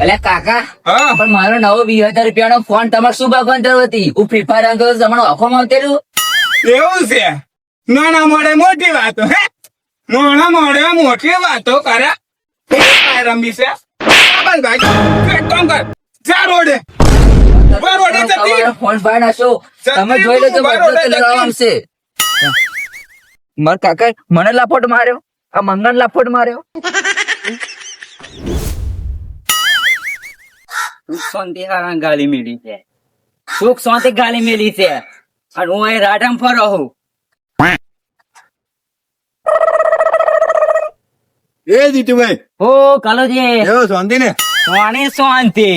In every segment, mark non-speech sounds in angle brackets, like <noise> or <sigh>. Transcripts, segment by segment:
એટલે કાકા હા? પણ મારો નવો વીસ હજાર રૂપિયા નો ફોન તમારે શું ભગવાન થયો હતી? હું ફ્રી ફાયર હતો તમારો આંખો માંગતેલું એવું છે? નાના મોડે મોટી વાતો હે? નાના મોડે મોટી વાતો કરે. રમી છે. બસ ભાઈ. કામ કર. જા રોડે. ઊભા રોડે ફોન ભાઈ નાખશો તમે જોઈ લેજો ઊભા બધો રોડે તો આવશે. મારા કાકા મને લાફોટ માર્યો? આ મંગન લાફોટ માર્યો? સુખ શાંતિ ગાલી મેલી છે. સુખ શાંતિ ગાલી મેલી છે. અને હું અહીં રાઢમ ફરો હું એ જીતુભાઈ. ઓ કાલોજી. એવો શાંતિ ને? કોની શાંતિ.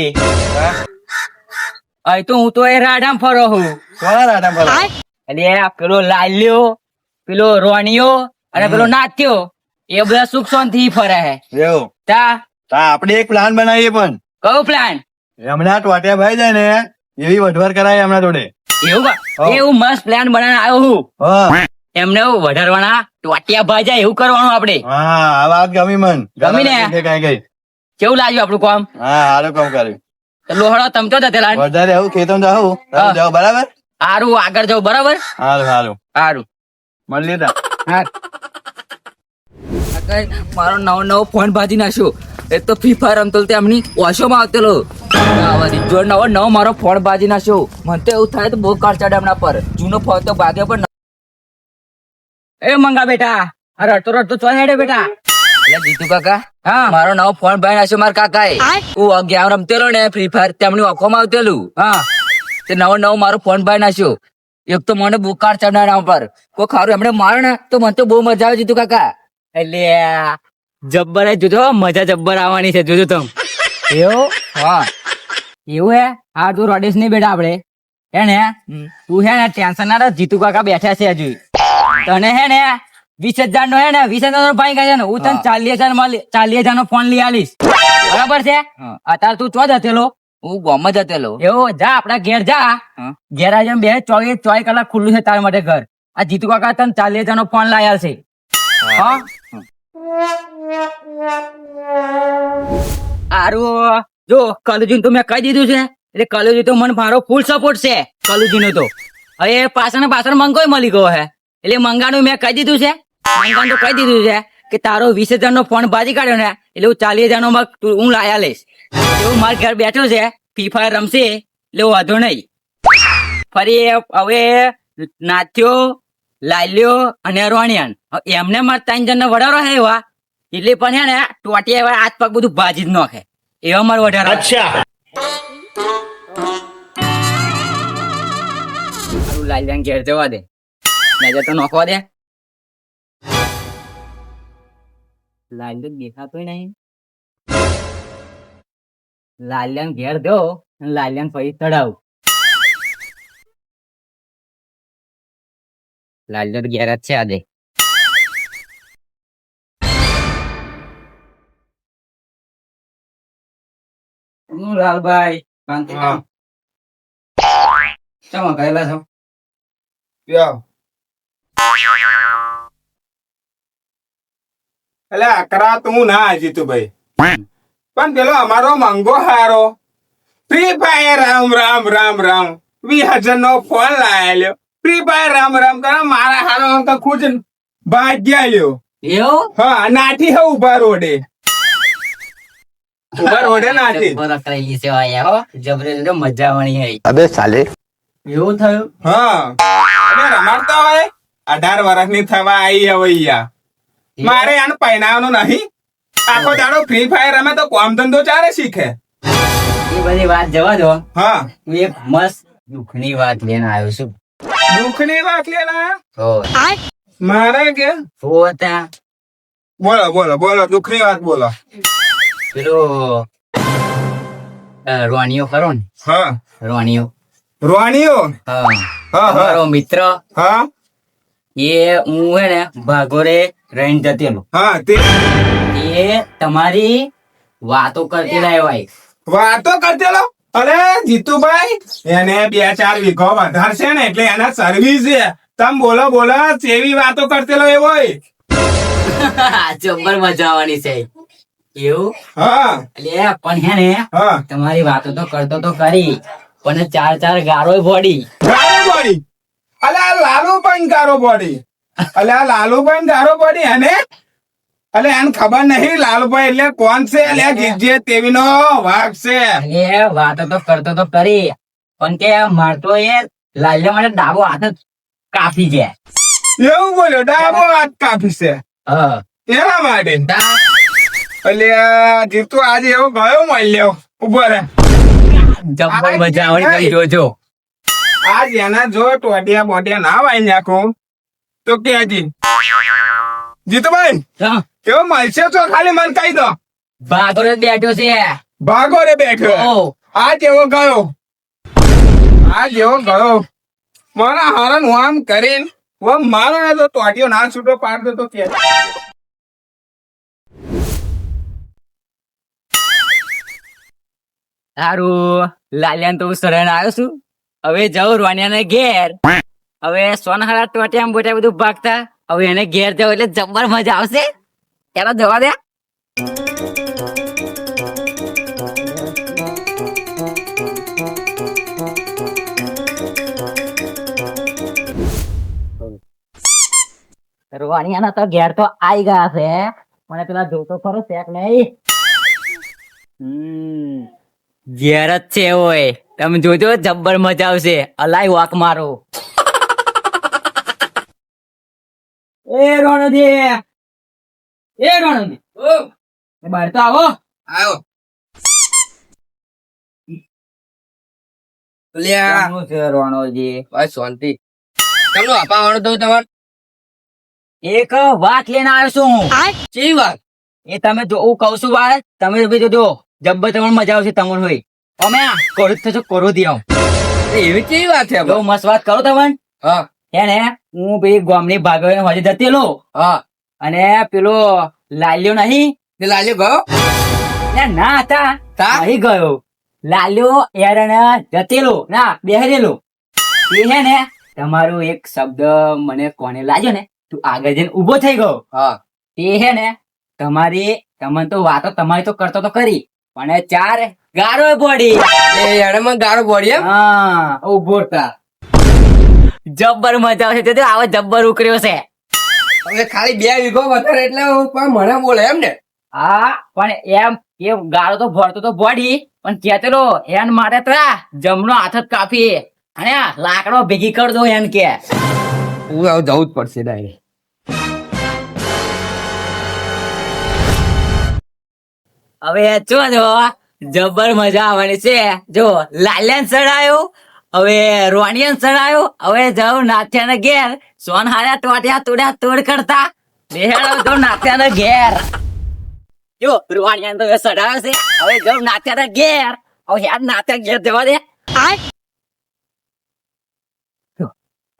અહીં તો હું તો એ રાઢમ ફરો હું કોણ રાટા પર? એટલે આ પેલો લાલ્યો પેલો રોણિયો અને પેલો નાત્યો એ બધા સુખ શાંતિ ફરે હે એવું. તા. તા આપણે એક પ્લાન બનાવીએ પણ. કયો પ્લાન હમણાં ટોટિયા ભાઈ જાય ને એવી વઢવાર કરાય હમણાં જોડે. એવું એવું મસ્ત પ્લાન બનાવીને આવ્યો હું. એમને વધારવાના ટોટિયા ભાજા એવું કરવાનું આપણે હા આ વાત ગમી મન. ગમી ને? કઈ કઈ કેવું લાગ્યું આપણું કામ? હા સારું કામ કર્યું. લોહડો તમતો હતા વધારે આવું ખેતમ જાઉં. હા. તમે બરાબર? સારું આગળ જાવ બરાબર? સારું સારું સારું મળીએ તા મારો નવો નવો ફોન ભાજી નાખ્યો. એક તો ફ્રી ફાયર રમતો એમની વોશોમાં આવતેલો. જો નવો નવો મારો ફોન ભાજી નાખ્યો. મને તો એવું થાય તો બહુ કાર ચડે એમના પર. જૂનો ફોન તો ભાગ્યો પણ એ મંગા બેટા અરે રડતો રડતો ચો હેડે બેટા. એટલે જીતુ કાકા હા. મારો નવો ફોન ભાઈ નાખ્યો મારા કાકાએ. હું. અગિયાર રમતેલો ને ફ્રી ફાયર તેમની ઓખોમાં આવતેલું. હા. તે નવો નવો મારો ફોન ભાઈ નાખ્યો. એક તો મને બુકાર ચડનારા પર કોઈ ખારું એમણે મારે ને તો મને તો બહુ મજા આવે જીતુ કાકા. એટલે જબ્બર હે જોજો મજા જબ્બર આવવાની છે જોજો તમ. એવું? હા એવું હે? હા તું રડીશ નહીં બેટા આપડે હે ને? તું હે ને ટેન્શન ના રાખ જીતુ કાકા બેઠા છે હજુ. તને હે ને વીસ હજાર નો હે ને વીસ હજાર નો ભાઈ છે ને હું તને ચાલીસ હજારમાં ચાલીસ હજાર નો ફોન લઈ આલીશ. બરાબર છે? અત્યારે તું ચો જતેલો હું ગોમ જ હતેલો. એવો જા આપડા ઘેર જા. ઘેર આજે બે ચોવીસ ચોવીસ કલાક ખુલ્લું છે તારા માટે ઘર. આ જીતુ કાકા તને ચાલીસ હજાર નો ફોન લાયા છે હા? જો કલુજી તો મેં કહી દીધું છે. એટલે કલુજી તો મને મારો ફૂલ સપોર્ટ છે કલુજી નો તો. હવે પાછળ પાછળ મંગોય મળી ગયો હે. એટલે મંગાનું મેં કહી દીધું છે. મંગાનું તો કહી દીધું છે કે તારો વીસ હજાર નો ફોન બાજી કાઢ્યો ને, એટલે હું ચાલીસ હજાર નો હું લાયા લઈશ. એવું મારા ઘર બેઠો છે ફ્રી ફાયર રમશે, એટલે વાંધો નહીં. ફરી હવે નાથ્યો લાલ્યો અને રોણિયાન એમને મારા ત્રણ જણ વડારો હે એવા. એટલે પણ હે ને ટોટી એવા હાથ પગ બધું ભાજી જ નાખે. એવા મારો વડારો અચ્છા. લાલ્યાન ઘેર જવા દે. નજર તો નોખવા દે. લાલ્યો દેખાતોય નહીં. લાલ્યાન ઘેર દો લાલ્યાન પછી તળાવ લાલ્યો ઘેર જ છે હું લાલભાઈ શાંતિરામ ચમો કહેલા છો? એટલે અકરા તો ના જીતુભાઈ પણ પેલો અમારો મંગો હારો. Free Fire Ram Ram Ram Ram. વી હજાર નો ફોન લાયેલો ફ્રી ફાયર રામ રામ કરે મારા હારો તો ખુદ ભાગ્યા લ્યો. એવું? હા નાથી હે ઊભા રોડે. ઊભા રોડે નાથી અકળાયેલી છે આયા હો. જબરેલ ને મજા વણી હે અબે સાલે. એવું થયું? હા. અને રમાડતા હોય? અઢાર વર્ષની થવા આવી હવે. મારે આને પહેણાવવાનું નહીં. આખો દાડો ફ્રી ફાયર રમે તો કોમ ધંધો ચારે શીખે. એ બધી વાત જવા દો. હા. હું એક મસ્ત દુઃખની વાત લઈને આવ્યો છું. દુઃખની વાત લેલા મારે કે? હતા? બોલો બોલો બોલો દુઃખની વાત બોલો. પેલો રોણીઓ ખરો ને? હા. રોણીઓ રોણીઓ હા. હા હા. મારો મિત્ર? હા. એ હું હે ને ભાગોરે રહીને જતેલો. હા તે એ તમારી વાતો કરતી રહેવાય વાતો કરતેલો? અરે જીતુભાઈ એને બે ચાર વીઘો વધારે છે ને એટલે એના સર્વિસ છે. તમે બોલો બોલો કેવી વાતો કરતેલો એવો <laughs> જબ્બર મજા આવવાની છે. એવું? હા. એટલે પણ હે ને તમારી વાતો તો કરતો તો કરી પણ ચાર ચાર ગારો પડી ગારો પડી અલે આ લાલુ પણ ગારો પડી અલા આ લાલુ પણ ગારો પડી અને અલે એને ખબર નહીં લાલભાઈ એટલે કોણ છે? એટલે જીજે તેવીનો વાઘ છે. એટલે વાતો તો કરતો તો કરી પણ કે મારતો એ લાલ્યો માટે ડાબો હાથ જ કાફી જાય એવું બોલ્યો? ડાબો હાથ કાફી છે? હા. એના માટે? એટલે જીતુ આજે એવો ગયો મળ્યો. ઊભો રે. જબ્બર મજા કરી જોજો. આજ એના જો ટોડિયા બોડિયા ના વાઈ નાખું. તો કે હજી? જીતુભાઈ કેવો મળશે તો ખાલી મને કહી દો. ભાગો રે બેઠો છે. ભાગો રે બેઠો. આ જેવો ગયો. આ જેવો ગયો. મારા હરણ હું આમ કરીને હું મારો ને તો ટોટિયો ના છૂટો પાડતો તો કે. સારું લાલિયાન તો શરણ આવ્યો છું. હવે જાઉં રોનિયાને ઘેર. હવે સોનહરા ટોટિયા બોટિયા બધું ભાગતા. હવે એને ઘેર જાવ એટલે જબ્બર મજા આવશે. એના જવા દે. રોનિયાના તો ઘેર તો આઈ ગયા છે. મને પેલા જોતો ખરો શેક નહીં. ઘેર જ છે ઓય. તમે જોજો જબ્બર મજા આવશે. અલાઈ વાક મારો. એ રોણદી એ રોણદી ઓ. બહાર તો આવો. આવો. લ્યા. કેમનું છે રોણોજી બસ શાંતિ. કેમનું અપાવવાનું તો તમારે? એક વાત લઈને આવ્યો છું હું. ચી વાત? એ તમે જો હું કહું છું ભાઈ તમે બી જોજો જબ્બર તમને મજા આવશે તમને હોય. અમે કોરું થશો કોરું દી આવું એવી કેવી વાત છે બહુ મસ્ત વાત કરો તમને હા. હે ને? હું ભાઈ ગામની ભાગો હોજે જતેલો હા. અને પેલો લાલ્યો નહીં? તે લાલ્યો ગયો? ના ના હતા? નહીં ગયો. લાલ્યો એરણ જતેલો ના બેહરેલો એ હે ને તમારો એક શબ્દ મને કોને લાગ્યો ને? તું આગળ જઈને ઊભો થઈ ગયો. હા. તે હે ને તમારી તમને તો વાતો તમારી તો કરતો તો કરી પણ ચાર ગારો બોડી. એ એણે મને ગારો બોડી એમ? હા ઊભો થા જબ્બર મજા આવશે. તે આવો જબ્બર ઉકર્યો છે. હવે ખાલી બે વીઘો વધારે એટલે પણ મને બોલે એમ ને. હા પણ એમ એ ગાળો તો ભરતો તો બોડી પણ કેતરો એન માટે ત્રા જમનો હાથ જ કાપી. અને લાકડો ભેગી કર દો એમ કે. હું હવે જવું જ પડશે ડાયરેક્ટ હવે જો જો જબ્બર મજા આવવાની છે. જો લાલ્યાન ચડાયો હવે રોણિયન ચડાયો. હવે જાઉં નાથ્યાને ઘેર. સોન હાર્યા ટોટ્યા તોડ્યા તોડ કરતા. બેહેડો જો નાથ્યાને ઘેર. જો રોણિયન તો ચડાયો છે. હવે જાઉં નાથ્યાને ઘેર. હવે યાર નાથ્યા ઘેર જવા દે.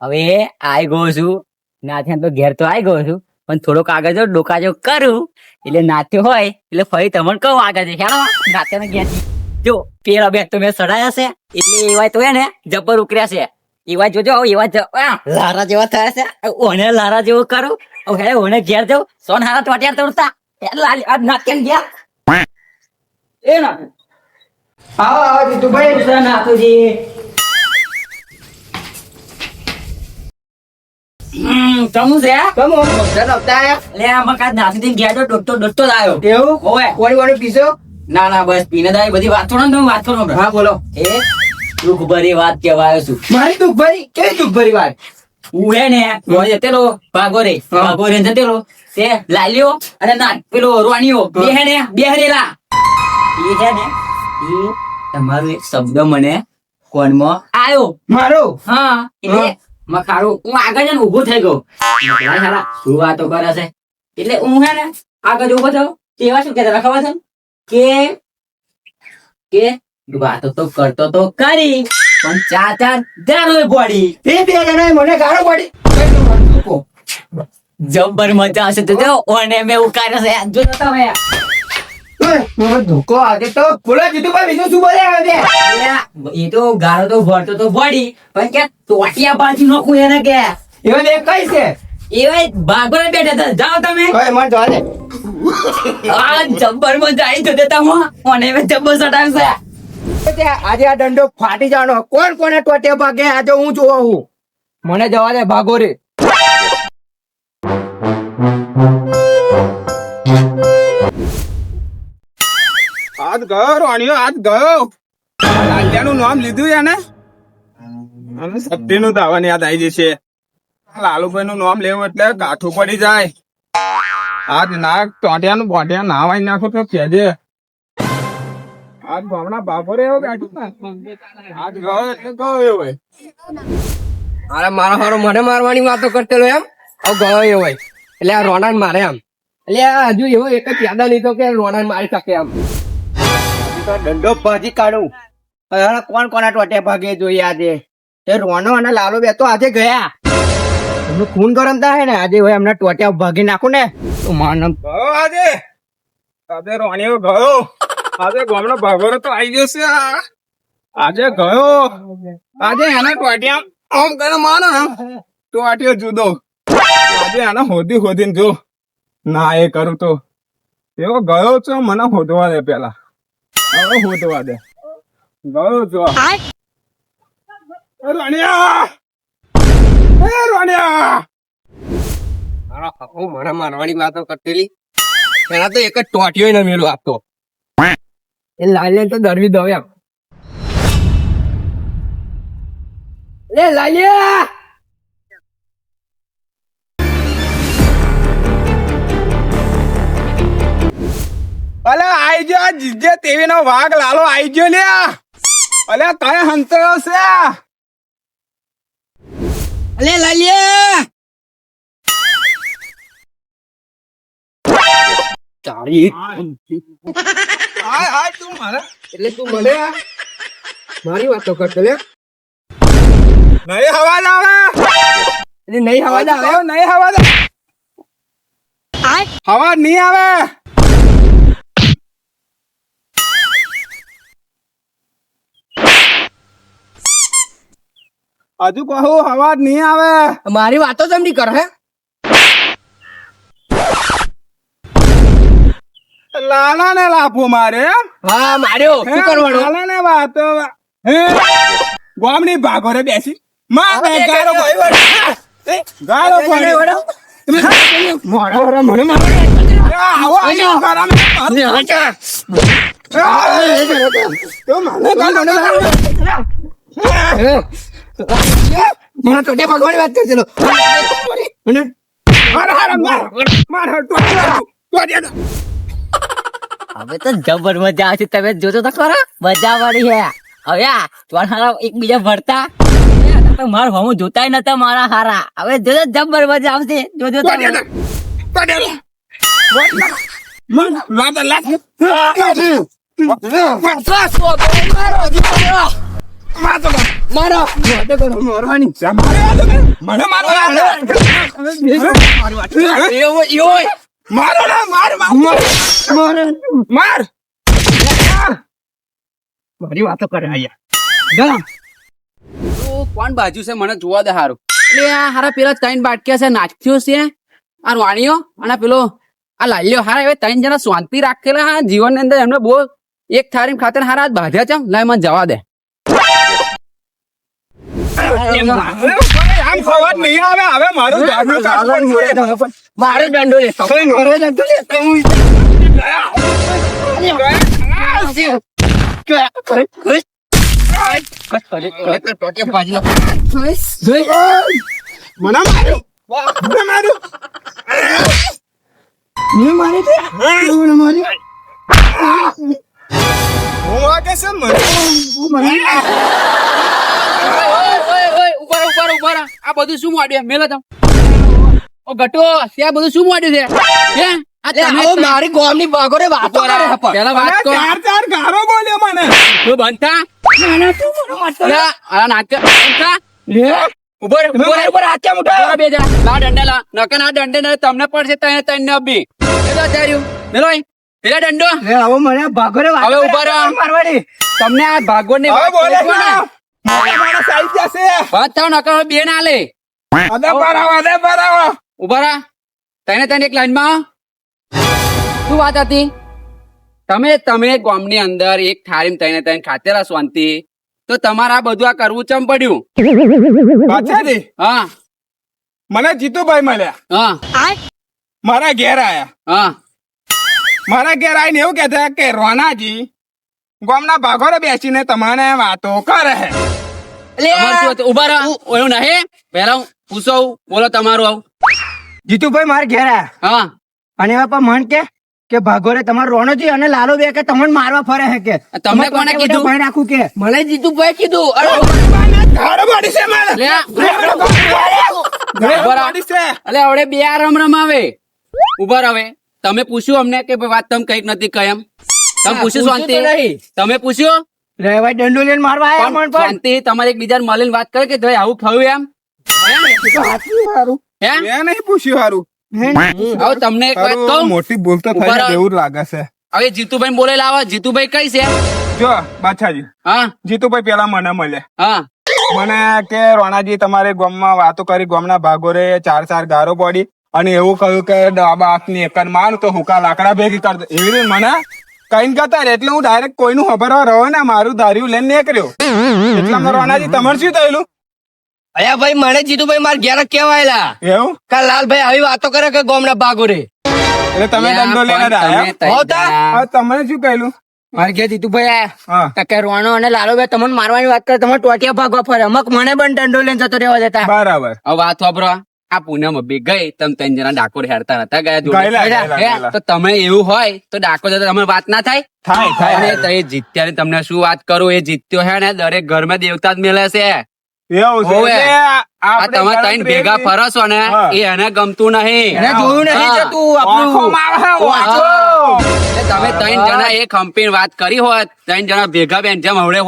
હવે આઈ ગયો છું. નાથ્યા તો ઘેર તો આઈ ગયો છું. પણ થોડોક આગળ જો ડોકા જો કરું. એટલે નાથ્યો હોય એટલે ફરી તમને કહું આગળ છે હેડો નાથ્યાને ઘેર. જો પેલા બેગ તો સડાયા છે. એટલે એવાય તો ને જબ્બર ઉકર્યા છે. એવા જોજો એવા લારા જેવા થયા છે. ઓને લારા જેવો કરું. હવે ઓને ઘેર જાઉં. સોન હારા ટોટિયા તોડતા. લાલી આ કેમ ગયા? એ ના. આવો આવો જીતુભાઈ દૂસરા નાથુજી હમ છે? તમે. લે ગયા તો ડોટો ડોટો આવ્યો. એવું? ઓવે કોણી પીશો? ના ના બસ પીને બધી વાત છોડો ને તમે વાત કરો. હા બોલો. એ દુઃખ ભરી વાત કહેવાયો છું મારી દુઃખ ભરી કેવી દુઃખ ભરી વાત? હું હે ને હું. જતેલો હા. ભાગોરે જતેલો તે લાલ્યો અને ના પેલો રોણીઓ બે હે ને બે એ હે ને એ તમારો એક શબ્દ મને કોનમાં આવ્યો. મારો? હા એટલે મખારો હું આગળ જઈને ઊભો થઈ ગયો. શું વાતો કરે છે? એટલે હું હે ને આગળ ઊભો થયો. તેવા શું કહેતા હતા ખબર છે? કે? કે? વાતો તો કરતો તો કરી પણ ચા ચાર જારોય પડી એ બે જણાએ મને ગાળો પડી? જબ્બર મજા આવશે તો જો ઓને મે ઉકારે છે. જો તમે. ધોકો આજે તો બોલો જીતુભાઈ બીજું શું બોલે એ તો ગાળો તો ભરતો તો પડી પણ કે તોટિયા બાજી નોખું એને કે? એવું કઈ છે? એવા ભાગો બેઠા હતા. જાઓ તમે. કઈ મને જવા આ જબ્બરમાં જાય તો દેતા હું અને હવે જબ્બર સટાવશે આજે આ દંડો ફાટી જવાનો કોણ કોને ટોટે ભાગે? આજે હું જોવા હું. મને જવા દે ભાગો રે આજ ગયો રોણિયો આજ ગયો. લાલ્યાનું નામ લીધું એને. અને સત્યનું દાવાની યાદ આવી જશે. લાલુભાઈ નું નામ લેવું એટલે ગાંઠું પડી જાય. આજ નાક ટોટિયાનું બોટિયા ના વાઈ નાખો તો કેજે આજ ભાવના બાપો રે આજ ગયો એટલે ગયો એવો. અરે મારો હારો મને મારવાની વાતો કરતેલો એમ? હવે ગયો એવો. એટલે આ રોણાને મારે એમ. એટલે હજુ એવો એક જ યાદ નહીં તો કે રોણા મારી શકે એમ. દંડો ભાજી કાઢું. કોણ કોના ટોટે ભાગે જોઈએ આજે? એ રોનો અને લાલો બે તો આજે ગયા. એમનું ખૂન ગરમ થાય ને આજે હવે એમના ટોટિયા ભાગી નાખું ને. તો માનમ ગયો આજે? આજે રોણીઓ ગયો. આજે ગામનો ભાગોરો તો આવી ગયો છે આજે ગયો. આજે એના ટોટિયા આમ કરે માનો ને ટોટિયો જુદો. આજે એને હોદી હોધીને જો ના એ કરું તો. એવો ગયો છો મને હોદવા દે પેલા. હવે હોદવા દે. ગયો છો. રોણિયા! એ રોણિયા ગયો જીજે તેવી નો વાઘ લાલો, આઈ ગયો લ્યા. અલે, તય હંતો છે. અલે લાલ્યા તારી આય આય તું મારે એટલે તું મને આ મારી વાતો કરતો લે નહીં અવાજ આવે એટલે નહીં હવા આવે નહીં હવા હવા નહીં આવે હજુ કહું અવાજ નહીં આવે. મારી વાતો જમડી કર હે? લાલા ને લાફો મારે? હા માર્યો? શું કરવાનું? લાલા ને વાતો હે? ગોમની ભાગોરે બેસી. માં ગારો ભાઈ વળે. ગારો ભાઈ વળે. મોડા મોડા મને મારે. આવો આવો. ગારા હાચા તો મને ગારો ને મને તો ભગવાન વાત કરશે લો. મને માર હારા માર માર હાર તો તો દે હવે તો જબર મજા આવશે. તમે જોજો તો ખરા. મજા વાળી હે. હવે આ તમારા હારા એકબીજા ભરતા તો માર હોમો જોતાય નતા મારા હારા. હવે જોજો જબર મજા આવશે. જોજો તો દે તો દે મન મારો મારો. વાતો કરો મારવાની છે મારે. મને મારો એવો એવો મારો ના માર માર. મારે. માર. મારી. વાતો કરે આયા કોણ બાજુ છે? મને જોવા દે હારું. એટલે આ હારા પેલા ત્રણ બાટક્યા છે નાખ્યો છે આ વાણીઓ અને પેલો આ લાલ્યો હારા હવે ત્રણ જણા શાંતિ રાખેલા હા જીવનની અંદર એમને બહુ એક થાળી ખાતર હારા બાધ્યા છે. લાય મને જવા દે. આમ ખબર નહીં આવે હવે મારું. મારે મારે મને માર્યું મને માર્યું હું વાગે છે મને ઉપર આ બધું શું મોડ્યું મેલો તમ. ઓ ગટો ત્યાં બધું શું મોડ્યું છે? હે? આ તમે આવો મારી વાતો પણ. પેલા વાત ચાર ચાર ગારો બોલ્યો મને. તું બનતા? અરે આ નાટક બનતા ઉપર ઉપર ઉપર હાથે મુઠો બે જા લા દંડા લા. નકન આ દંડે ને તમને પડશે તને તને ને બી પેલો ચાર્યું મેલો પેલા દંડો લે, મને બાગોરે વાતો હવે ઊભા રહો. તમને આ ભાગો ની. બોલે માણસ આવી જશે થાવ નકર બે ના લે અદે પરાવો અદે પરાવો. ઊભા તને તને એક લાઈન શું વાત હતી? તમે તમે ગામની અંદર એક થાળી તઈને તઈને ખાતેલા શાંતિ તો તમારે આ બધું આ કરવું ચમ પડ્યું? હા. મને જીતુભાઈ મળ્યા. હા. મારા ઘેર આયા. હા. મારા ઘેર આવીને એવું કહેતા કે રોનાજી ગામના ભાગોરે બેસીને તમને વાતો કરે. તમારે? ઊભા રહો. એવું નહીં પહેલા હું પૂછો બોલો તમારું આવું. જીતુભાઈ મારે ઘેર હા. અને એવા પણ મન કે કે ભાગોરે તમારો રોણોજી અને લાલો બે કે તમને મારવા ફરે હે કે. તમને કોને કીધું? ભાઈ નાખું કે. મને જીતુભાઈ કીધું. ઘર મારી. છે. મારે અલે હવે બે આ રમ રમાવે. ઊભા રહે તમે પૂછ્યું અમને કે ભાઈ વાત તમે કંઈક નથી એમ? તમે પૂછ્યું શાંતિ? તમે પૂછ્યું? રહેવાય દંડો લઈને મારવા આવ્યા મન પર શાંતિ તમારે એકબીજાને મળીને વાત કરે કે ભાઈ આવું થયું એમ? હે? નહીં પૂછ્યું હારું. હવે તમને એક વાત કહું? મોટી ભૂલ તો ઊભા થઈ રહો. એવું લાગે છે. હવે જીતુભાઈ બોલે લાવો જીતુભાઈ કઈ છે? જો હા? જીતુભાઈ પેલા મને મળે. હા. મને કે રોણાજી તમારે ગામમાં વાતો કરી ગામના ભાગોરે ચાર ચાર ગારો પડી. અને એવું કહ્યું કે ડાબા હાથની એકર માર તો હુકા લાકડા ભેગી કર દે. એવી રીતે મને કઈ કતા એટલે હું ડાયરેક્ટ કોઈનું ખબર રહ્યો ને મારું ધાર્યું લઈને નીકળ્યો. એટલામાં રોણાજી તમારે શું થયેલું? અયા ભાઈ મને જીતુભાઈ માર ઘેર કેવાયેલા એવું? કા લાલભાઈ આવી વાતો કરે કે ગોમના ભાગોરે? એટલે તમે ધંધો દંડો લઈને આવ્યા? તમે શું કહેલું? મારે ઘેર જીતુભાઈ આયા કે રોણો અને લાલો બે તમને મારવાની વાત કરે તમે ટોટિયા ભાગવા ફરે અમક મને પણ દંડો લઈને જતો રહેવા દેતા. બરાબર. હવે વાત વાપરો. આ પૂનમ બી ગઈ તમે ત્રણ જણા ડાકોર હેરતા હતા ગયા. તો તમે એવું હોય તો ડાકોર જતા તમે વાત ના થાય? થાય થાય અને તો એ જીત્યાની તમને શું વાત કરું? એ જીત્યો હે ને દરેક ઘરમાં દેવતા જ મેલે છે. તમે ત્રણ ભેગા ફરો છો ને એ એને ગમતું નહીં. જોયું જતું આપણું. તમે ત્રણ જણા એ ખંપીને વાત કરી હોત ત્રણ જણા ભેગા બેન જેમ હવડે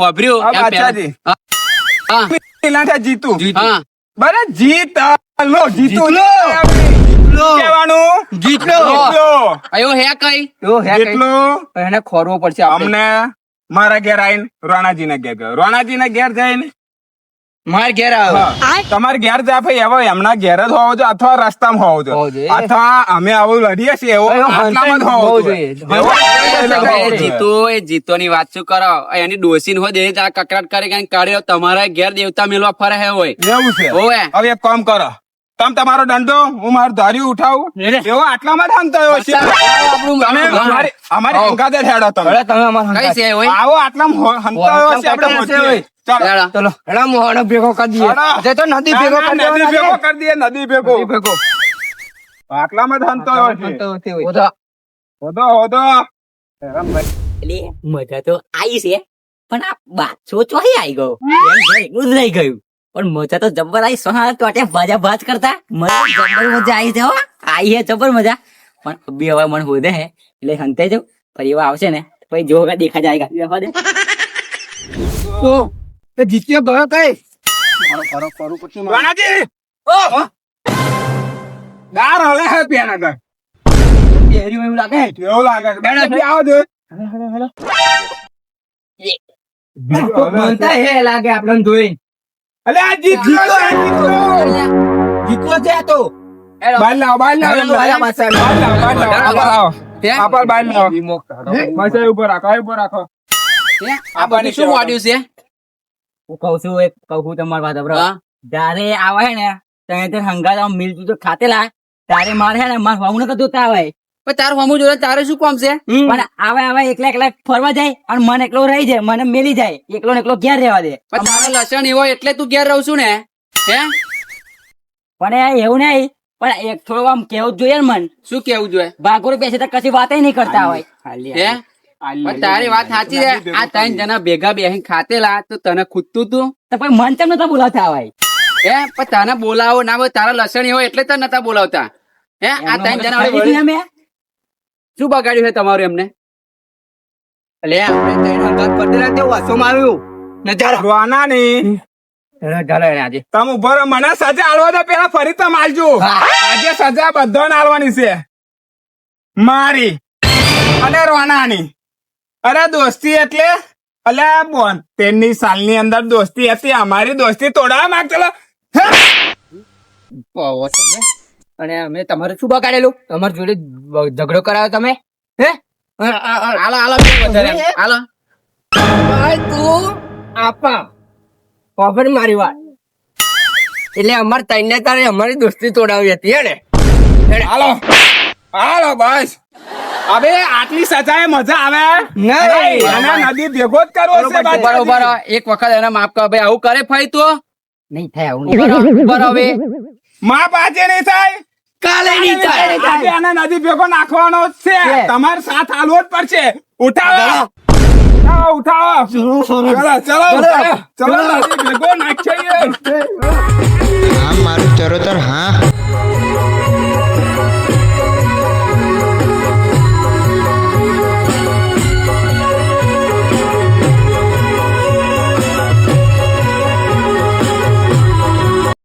જીતું. હા. બરે જીત. લો જીતું લો કેવાનું જીતલો. આયો હે કઈ? એવું હે કઈ? જેટલું એને ખોરવો પડશે અમને મારા ઘેર આવીને રોણાજી ના ઘેર ગયો. રોણાજી ના ઘેર જઈને? માર ઘેર આવ્યો તમારે ઘેર જા ભાઈ એવો એમના ઘેર જ હોવો જોઈએ અથવા રસ્તામાં હોવો જોઈએ. અથવા અમે આવું લડીએ છીએ એવો આટલામાં જ હોવો જોઈએ. જીતો એ જીતો ની વાત શું કરો? એની ડોસી હોય દે આ કકરાટ કરે કઈ કાઢ્યો તમારા ઘેર દેવતા મેળવા ફરે હે હોય. એવું છે. હવે એક કામ કરો. તમે તમારો દંડો હું મારું ધાર્યું ઉઠાવું. એવો આટલામાં જ હંતાયો છે તમે અમારે અમારી હેડો તમે. તમે અમારે કઈ છે હોય આવો આટલામાં હંતાયો છે આપણે. હોય. ચાલો. ચાલો. ચલો. હેડા મોહનો ભેગો કરી દઈએ. જે તો નદી ભેગો કરી નદી ભેગો. કરી દઈએ નદી ભેગો. ભેગો. આટલામાં જ હંતાયો છે ઓધા. હોદો. હોદો એટલે મજા તો આવી છે પણ આ બાછો ચોહી આવી ગયો. એમ ઘર એકલું જ રહી ગયું. પણ મજા તો જબ્બર આવી. સોના ટોટે ભાજા ભાજ કરતા? મજા જબ્બર મજા આવી છે હો. આવી હે જબ્બર મજા. પણ અભી હવે મને હોદે હે. એટલે હંતે જો ફરી એવા આવશે ને. પછી જો દેખા જાયગા દેખા દે. તો એ જીત્યો ગયો કઈ? વાણાજી ગાર હલે હે પેના ગર પહેર્યું એવું લાગે? એવું લાગે બેડા આવો દે. બનતા હે લાગે આપણને જોઈ અલે આ જીત્યો છે, જીત્યો. જીતલો. છે તો. બાર લાવ બાર લાવ. બાર લાવ બાર લાવ. બાર લાવ હે? બાર લાવ. માસા ઉપર રાખો આ ઉપર રાખો? આ શું વાડ્યું છે? હું કઉ છું એક કઉ છું તમારી વાત. હા? જ્યારે આવે હે ને ત્યાં તે હંગાતા મિલતું તો ખાતેલા. તારે મારે હે ને માર વાવને તો જોતા આવે તારું હમું જોડે તારે શું કામ છે? પણ આવે આવે એકલા એકલા ફરવા જાય અને મને એકલો રહી જાય મને મેલી જાય. એકલો ને એકલો ઘેર રહેવા દે. પણ તારા લસણ એવો એટલે તું ઘેર રહું છું ને હે? પણ એવું નહીં પણ એક થોડું આમ કેવું જોઈએ ને મન. શું કેવું જોઈએ? બાગોર બેસે તો કશી વાત નહીં કરતા હોય. હે? પણ તારી વાત સાચી છે. આ ત્રણ જણા ભેગા બેહીને ખાતેલા તો તને ખૂદતું તું? તો પછી મન ચમ નતા બોલાવતા હોય? હે? પણ તને બોલાવો ના હોય તારા લસણ એવો એટલે તને નતા બોલાવતા. હે? આ ત્રણ જણા વડે ખરીદી વળી- અમે શું બગાડ્યું છે તમારું એમને? એટલે આપણે ત્રણ હંગાત કરતી રાતે વાસોમાં આવ્યું. નજારા. ચાલો રોના ની એને આજે. તમે ઊભો રહો મને સજા આલવા દો પેલા ફરી તમે આલજો. આજે સજા બધાને આલવાની છે. મારી. અને રોનાની. અરે દોસ્તી એટલે અલે બોતેરની સાલની અંદર દોસ્તી હતી અમારી દોસ્તી તોડાવા માંગતો અને અમે તમારે શું બગાડેલું? તમારી જોડે ઝઘડો કરાયો તમે. હે? હાલો હાલો. હાલો. ભાઈ તું આપા. કોફર મારી વાત. એટલે અમાર તઈને તારે અમારી દોસ્તી તોડાવી હતી હે ને હાલો. હાલો બસ. હવે આટલી સજાએ મજા આવે? નહીં. આના નદી ભેગો જ કરવો છે બરોબર બરોબર. એક વખત એને માફ કર. ભાઈ આવું કરે ફાઈ તો? નહીં થાય આવું બરોબર હવે માપ આજે નહીં થાય? કાલે નહીં થાય. આજે આને નદી ભેગો નાખવાનો છે. તમારે સાથ હાલવો જ પડશે. ઉઠાવો. ઉઠાવો ઉઠાવો. ચલો ચલો ચલો. નદી ભેગો નાખીએ. હા મારું ચરોતર હા.